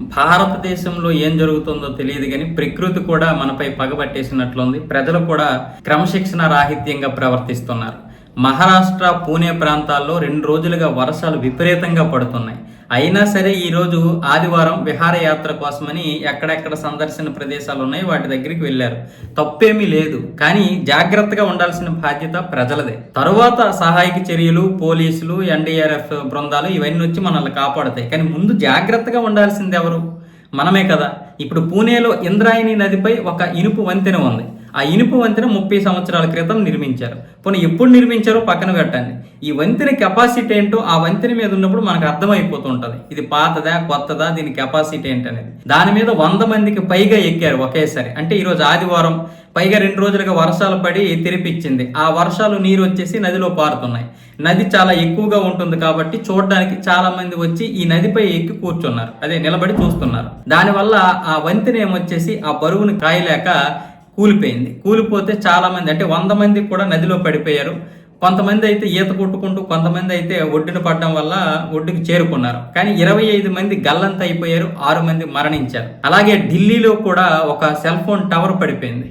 భారతదేశంలో ఏం జరుగుతుందో తెలియదు కానీ ప్రకృతి కూడా మనపై పగబట్టేసినట్లుంది ప్రజలు కూడా క్రమశిక్షణ రాహిత్యంగా ప్రవర్తిస్తున్నారు. మహారాష్ట్ర పూణే ప్రాంతాల్లో రెండు రోజులుగా వర్షాలు విపరీతంగా పడుతున్నాయి. అయినా సరే ఈరోజు ఆదివారం విహారయాత్ర కోసమని ఎక్కడెక్కడ సందర్శన ప్రదేశాలు ఉన్నాయి వాటి దగ్గరికి వెళ్ళారు. తప్పేమీ లేదు. కానీ జాగ్రత్తగా ఉండాల్సిన బాధ్యత ప్రజలదే. తరువాత సహాయక చర్యలు పోలీసులు ఎన్డీఆర్ఎఫ్ బృందాలు ఇవన్నీ వచ్చి మనల్ని కాపాడుతాయి. కానీ ముందు జాగ్రత్తగా ఉండాల్సింది ఎవరు? మనమే కదా. ఇప్పుడు పూణేలో ఇంద్రాయణి నదిపై ఒక ఇనుపు వంతెన ఉంది. ఆ ఇనుప వంతెన ముప్పై సంవత్సరాల క్రితం నిర్మించారు. పోనీ ఎప్పుడు నిర్మించారో పక్కన పెట్టండి. ఈ వంతెన కెపాసిటీ ఏంటో ఆ వంతెన మీద ఉన్నప్పుడు మనకు అర్థమైపోతుంటుంది. ఇది పాతదా కొత్తదా దీని కెపాసిటీ ఏంటనేది. దాని మీద వంద మందికి పైగా ఎక్కారు ఒకేసారి. అంటే ఈరోజు ఆదివారం పైగా రెండు రోజులుగా వర్షాలు పడి తెరిపించింది. ఆ వర్షాలు నీరు వచ్చేసి నదిలో పారుతున్నాయి. నది చాలా ఎక్కువగా ఉంటుంది కాబట్టి చూడడానికి చాలా మంది వచ్చి ఈ నదిపై ఎక్కి కూర్చున్నారు. అదే నిలబడి చూస్తున్నారు. దానివల్ల ఆ వంతెన ఏమొచ్చేసి ఆ బరువును కాయలేక కూలిపోయింది. కూలిపోతే చాలామంది అంటే వంద మంది కూడా నదిలో పడిపోయారు. కొంతమంది అయితే ఈత కొట్టుకుంటూ కొంతమంది అయితే ఒడ్డున పడడం వల్ల ఒడ్డుకు చేరుకున్నారు. కానీ ఇరవై ఐదు మంది గల్లంత అయిపోయారు ఆరు మంది మరణించారు. అలాగే ఢిల్లీలో కూడా ఒక సెల్ ఫోన్ టవర్ పడిపోయింది.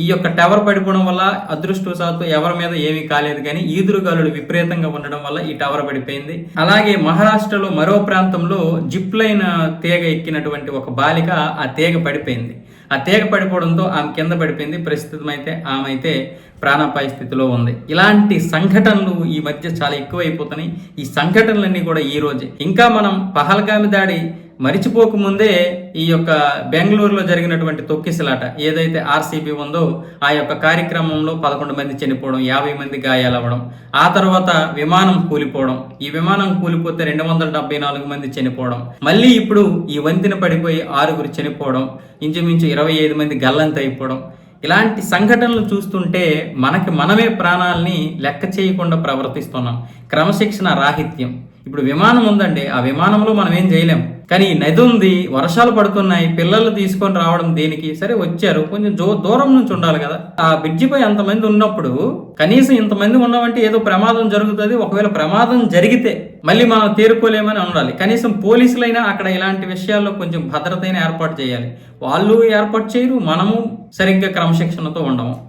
ఈ యొక్క టవర్ పడిపోవడం వల్ల అదృష్టవశాత్తు ఎవరి మీద ఏమీ కాలేదు కానీ ఈదురుగాలులు విపరీతంగా ఉండడం వల్ల ఈ టవర్ పడిపోయింది. అలాగే మహారాష్ట్రలో మరో ప్రాంతంలో జిప్ లైన్ తీగ ఎక్కినటువంటి ఒక బాలిక ఆ తీగ పడిపోయింది. ఆ తీగ పడిపోవడంతో ఆమె కింద పడిపోయింది. ప్రస్తుతం అయితే ఆమె అయితే ప్రాణాపాయ స్థితిలో ఉంది. ఇలాంటి సంఘటనలు ఈ మధ్య చాలా ఎక్కువైపోతున్నాయి. ఈ సంఘటనలన్నీ కూడా ఈ రోజే. ఇంకా మనం పహల్గామి దాడి మరిచిపోకముందే ఈ యొక్క బెంగళూరులో జరిగినటువంటి తొక్కిసలాట ఏదైతే ఆర్సీబీ ఉందో ఆ యొక్క కార్యక్రమంలో పదకొండు మంది చనిపోవడం యాభై మంది గాయాలవ్వడం ఆ తర్వాత విమానం కూలిపోవడం ఈ విమానం కూలిపోతే రెండు వందల డెబ్బై నాలుగు మంది చనిపోవడం మళ్ళీ ఇప్పుడు ఈ వంతెన పడిపోయి ఆరుగురు చనిపోవడం ఇంచుమించు ఇరవై ఐదు మంది గల్లంత అయిపోవడం ఇలాంటి సంఘటనలు చూస్తుంటే మనకి మనమే ప్రాణాలని లెక్క చేయకుండా ప్రవర్తిస్తున్నాం. క్రమశిక్షణ రాహిత్యం. ఇప్పుడు విమానం ఉందండి ఆ విమానంలో మనం ఏం చేయలేం. కానీ నది ఉంది వర్షాలు పడుతున్నాయి పిల్లలు తీసుకొని రావడం దేనికి? సరే వచ్చారు. కొంచెం జో దూరం నుంచి ఉండాలి కదా. ఆ బ్రిడ్జి పై అంతమంది ఉన్నప్పుడు కనీసం ఇంతమంది ఉన్నామంటే ఏదో ప్రమాదం జరుగుతుంది. ఒకవేళ ప్రమాదం జరిగితే మళ్ళీ మనం తేరుకోలేమని ఉండాలి. కనీసం పోలీసులైనా అక్కడ ఇలాంటి విషయాల్లో కొంచెం భద్రతైన ఏర్పాటు చేయాలి. వాళ్ళు ఏర్పాటు చేయరు. మనము సరిగ్గా క్రమశిక్షణతో ఉండము.